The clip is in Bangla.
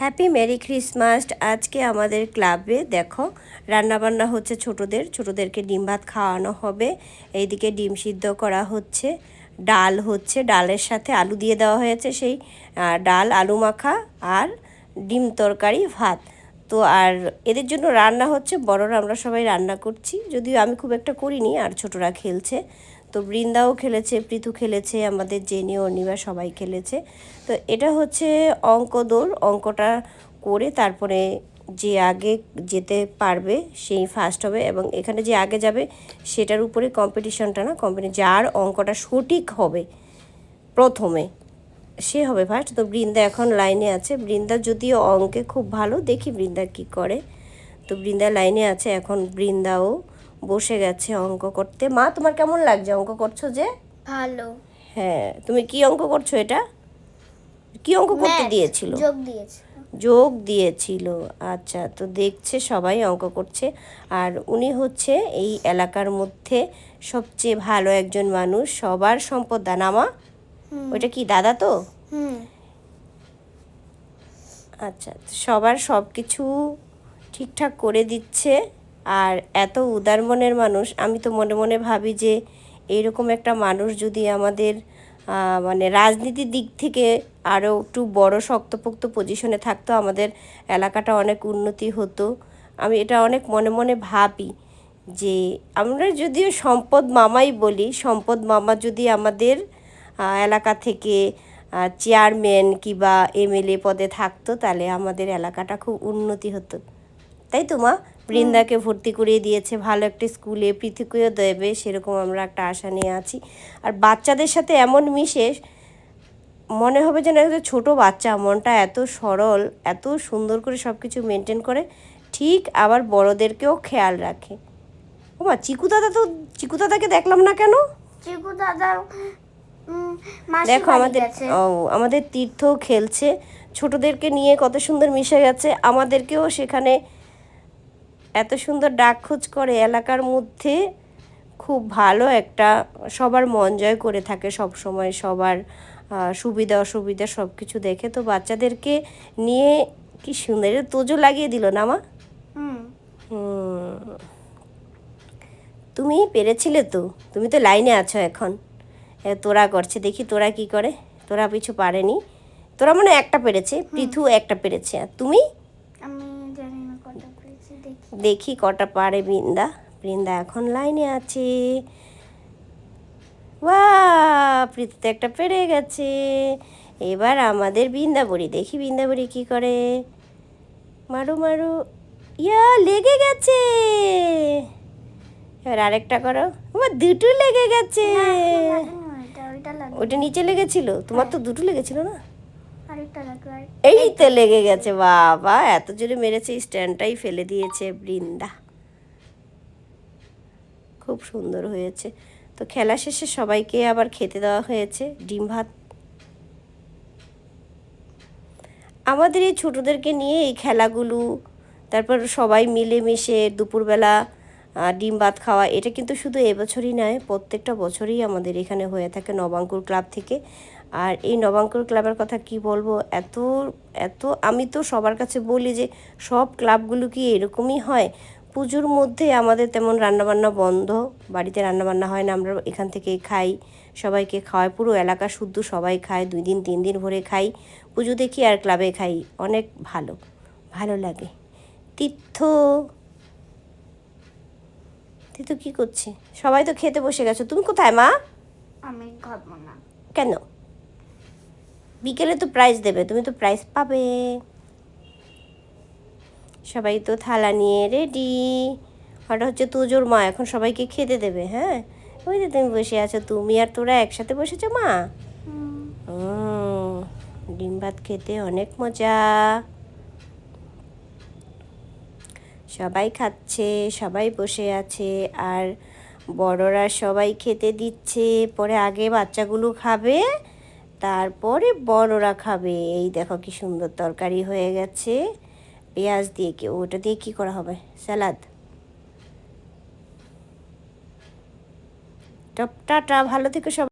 হ্যাপি মেরি ক্রিসমাস আজকে আমাদের ক্লাবে দেখো, রান্নাবান্না হচ্ছে ছোটদের, ছোটদেরকে ডিম ভাত খাওয়ানো হবে। এইদিকে ডিম সিদ্ধ করা হচ্ছে, ডাল হচ্ছে, ডালের সাথে আলু দিয়ে দেওয়া হয়েছে সেই ডাল, আলু মাখা আর ডিম তরকারি, ভাত। তো আর এদের জন্য রান্না হচ্ছে, বড়রা আমরা সবাই রান্না করছি। যদিও আমি খুব একটা করিনি, আর ছোটরা খেলছে। তো বৃন্দাও খেলেছে, প্রীতু খেলেছে, আমাদের জেনি অর্ণিমা সবাই খেলেছে। তো এটা হচ্ছে অঙ্ক দৌড় অঙ্কটা করে তারপরে যে আগে যেতে পারবে সেই ফার্স্ট হবে এবং এখানে যে আগে যাবে সেটার উপরে কম্পিটিশনটা না কম্পিটি যার অঙ্কটা সঠিক হবে প্রথমে সে হবে ফার্স্ট তো বৃন্দা এখন লাইনে আছে। বৃন্দা যদিও অঙ্কে খুব ভালো, দেখি বৃন্দা কি করে। তো বৃন্দা লাইনে আছে, এখন বৃন্দাও বসে গেছে অঙ্ক করতে। মা তোমার কেমন লাগছে? অঙ্ক করছ যে? ভালো। হ্যাঁ তুমি কি অঙ্ক করছ এটা? কি অঙ্ক করতে দিয়েছিল? যোগ দিয়েছে যোগ দিয়েছিল। আচ্ছা তো দেখছে সবাই অঙ্ক করছে। আর উনি হচ্ছে এই এলাকার মধ্যে সবচেয়ে ভালো একজন মানুষ সবার সম্পদ দানামা ওইটা কি দাদা তো? আচ্ছা সবার সব কিছু ঠিকঠাক করে দিচ্ছে। আর এত উদার মনের মানুষ, আমি তো মনে মনে ভাবি যে এইরকম একটা মানুষ যদি আমাদের মানে রাজনীতির দিক থেকে আরও একটু বড় শক্তপোক্ত পজিশনে থাকতো, আমাদের এলাকাটা অনেক উন্নতি হতো। আমি এটা অনেক মনে মনে ভাবি যে আমরা যদিও সম্পদ মামাই বলি, সম্পদ মামা যদি আমাদের এলাকা থেকে চেয়ারম্যান কিংবা এমএলএ পদে থাকতো, তাহলে আমাদের এলাকাটা খুব উন্নতি হতো। তাই তো মা? বৃন্দাকে ভর্তি করিয়ে দিয়েছে ভালো একটা স্কুলে পৃথিবীও দেবে সেরকম আমরা একটা আশা নিয়ে আছি। আর বাচ্চাদের সাথে এমন মিশে মনে হবে যেন একটা ছোটো বাচ্চা মনটা এত সরল এত সুন্দর করে সব কিছু মেনটেন করে ঠিক আবার বড়দেরকেও খেয়াল রাখে। ও মা চিকু দাদা তো চিকু দাদাকে দেখলাম না কেন? চিকু দাদা দেখো আমাদের ও আমাদের তীর্থ খেলছে ছোটদেরকে নিয়ে কত সুন্দর মিশে গেছে আমাদেরকেও সেখানে এত সুন্দর ডাক খোঁজ করে এলাকার মধ্যে খুব ভালো একটা সবার মন জয় করে থাকে সব সময় সবার সুবিধা অসুবিধা সব কিছু দেখে। তো বাচ্চাদেরকে নিয়ে কি সুন্দর তোজো লাগিয়ে দিল না মা। তুমি পেরেছিলে তো? তুমি তো লাইনে আছো এখন। তোরা করছে দেখি তোরা কি করে? তোরা পিছু পারেনি। তোরা মনে একটা পেরেছে পৃথু একটা পেরেছে। আর তুমি আমি জানি না কটা পেয়েছি দেখি কটা পারে বৃন্দা। বৃন্দা এখন লাইনে আছে। ওয়া প্রীতু একটা পেরে গেছে। এবার আমাদের বৃন্দাবরী দেখি বৃন্দাবরী কি করে। মারু মারু। ইয়া লেগে গেছে। এবার আরেকটা করো। আমার দুটো লেগে গেছে। ওইটা ওটা নিচে লেগেছিল। তোমার তো দুটো লেগেছিল না? এই তো লেগে গেছে বাবা। এত জোরে মেরেছে স্ট্যান্ডটাই ফেলে দিয়েছে বৃন্দা। খুব সুন্দর হয়েছে। তো খেলা শেষে সবাইকে আবার খেতে দেওয়া হয়েছে ডিম ভাত। আমাদের এই ছোটোদেরকে নিয়ে এই খেলাগুলো তারপর সবাই মিলেমিশে দুপুরবেলা ডিম ভাত খাওয়া এটা কিন্তু শুধু এবছরই নয় প্রত্যেকটা বছরই আমাদের এখানে হয়ে থাকে নবাঙ্কুর ক্লাব থেকে। আর এই নবাঙ্কুর ক্লাবের কথা কি বলব? এত এত আমি তো সবার কাছে বলি যে সব ক্লাবগুলো কি এরকমই হয়? পুজোর মধ্যে আমাদের তেমন রান্নাবান্না বন্ধ বাড়িতে রান্নাবান্না হয় না আমরা এখান থেকেই খাই সবাইকে খাওয়াই পুরো এলাকা শুদ্ধ সবাই খায় দুই দিন তিন দিন ভরে খাই পুজো দেখি আর ক্লাবে খাই অনেক ভালো ভালো লাগে। তীর্থ তীর্থ কি করছে? সবাই তো খেতে বসে গেছো তুমি কোথায় মা? আমি খাব না কেন? বিকেলে তো প্রাইজ দেবে তুমি তো প্রাইজ পাবে। সবাই তো থালা নিয়ে রেডি ওটা হচ্ছে তুজোর মা এখন সবাইকে খেতে দেবে হ্যাঁ? ওই যে তুমি বসে আছো তুমি আর তোরা একসাথে বসেছো মা? ডিম ভাত খেতে অনেক মজা। সবাই খাচ্ছে সবাই বসে আছে আর বড়রা সবাই খেতে দিচ্ছে পরে আগে বাচ্চাগুলো খাবে। তারপরে বড়রা খাবে। এই দেখো কি সুন্দর তরকারি হয়ে গেছে। পেঁয়াজ দিয়ে কি, ওটা দিয়ে কি করা হবে? স্যালাদ। টপটাটা ভালো থেকে সব